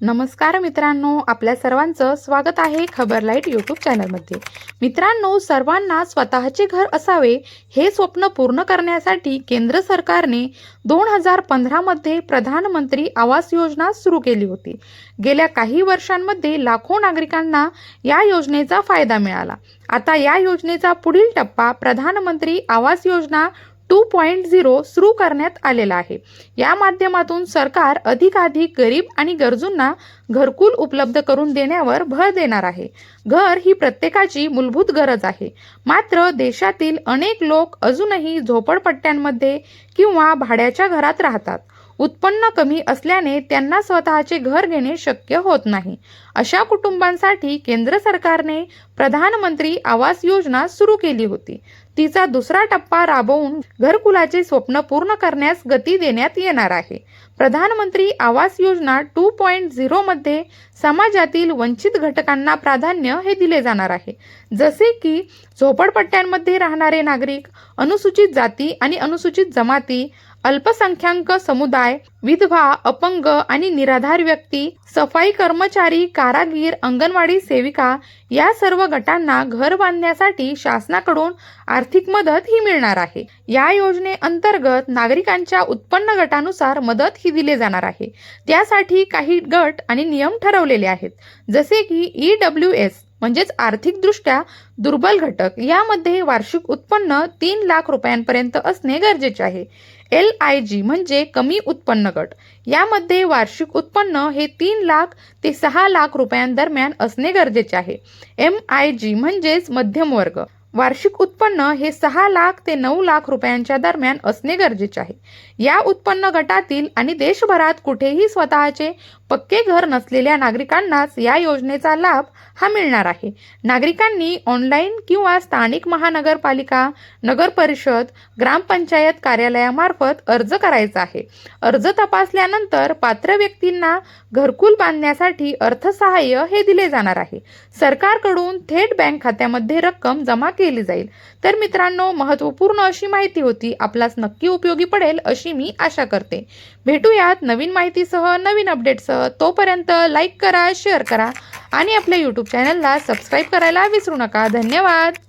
नमस्कार मित्रांनो आपल्या सर्वांचं स्वागत आहे खबर लाइट यूट्यूब चॅनलमध्ये. मित्रांनो सर्वांना स्वतःचे घर असावे हे स्वप्न पूर्ण करण्यासाठी केंद्र सरकारने दोन हजार पंधरामध्ये प्रधानमंत्री आवास योजना सुरू केली होती. गेल्या काही वर्षांमध्ये लाखो नागरिकांना या योजनेचा फायदा मिळाला. आता या योजनेचा पुढील टप्पा प्रधानमंत्री Awas Yojana two point zero सुरू करण्यात आलेला आहे. या माध्यमातून सरकार अधिकाधिक गरीब आणि गरजूंना घरकुल उपलब्ध करून देण्यावर भर देणार आहे. घर ही प्रत्येकाची मूलभूत गरज आहे. मात्र देशातील अनेक लोक अजूनही झोपडपट्ट्यांमध्ये किंवा भाड्याच्या घरात राहतात. उत्पन्न कमी असल्याने त्यांना स्वतःचे घर घेणे शक्य होत नाही. अशा कुटुंबांसाठी केंद्र सरकारने प्रधानमंत्री आवास योजना सुरू केली होती. तिचा दुसरा टप्पा राबवून घरकुलाचे स्वप्न पूर्ण करण्यास गती देण्यात येणार आहे. प्रधानमंत्री आवास योजना टू पॉईंट झिरोमध्ये समाजातील वंचित घटकांना प्राधान्य हे दिले जाणार आहे. जसे की झोपडपट्ट्यांमध्ये राहणारे नागरिक अनुसूचित जाती आणि अनुसूचित जमाती अल्पसंख्याक समुदाय विधवा अपंग आणि निराधार व्यक्ती सफाई कर्मचारी कारागीर अंगणवाडी सेविका या सर्व गटांना घर बांधण्यासाठी शासनाकडून आर्थिक मदत ही मिळणार आहे. या योजनेअंतर्गत नागरिकांच्या उत्पन्न गटानुसार मदत ही दिली जाणार आहे. त्यासाठी काही गट आणि नियम ठरवलेले आहेत. जसे की ई डब्ल्यू एस म्हणजेच आर्थिकदृष्ट्या दुर्बल घटक. यामध्ये वार्षिक उत्पन्न तीन लाख रुपयांपर्यंत असणे गरजेचे आहे. एल आय जी म्हणजे कमी उत्पन्न गट. यामध्ये वार्षिक उत्पन्न हे तीन लाख ते सहा लाख रुपयांदरम्यान असणे गरजेचे आहे. एम आय जी म्हणजेच मध्यम वर्ग वार्षिक उत्पन्न हे सहा लाख ते नऊ लाख रुपयांच्या दरम्यान असणे गरजेचे आहे. या उत्पन्न गटातील आणि देशभरात कुठेही स्वतःचे पक्के घर नसलेल्या नागरिकांनाच या योजनेचा लाभ हा मिळणार आहे. नागरिकांनी ऑनलाईन किंवा स्थानिक महानगरपालिका नगर परिषद ग्रामपंचायत कार्यालयामार्फत अर्ज करायचा आहे. अर्ज तपासल्यानंतर पात्र व्यक्तींना घरकुल बांधण्यासाठी अर्थसहाय्य हे दिले जाणार आहे. सरकारकडून थेट बँक खात्यामध्ये रक्कम जमा केली केली जाईल. तर मित्रांनो महत्त्वपूर्ण अशी माहिती होती आपलाच नक्की उपयोगी पडेल अशी मी आशा करते. भेटूयात नवीन माहितीसह नवीन अपडेटसह. तोपर्यंत लाईक करा शेअर करा आणि आपल्या यूट्यूब चॅनलला सबस्क्राईब करायला विसरू नका. धन्यवाद!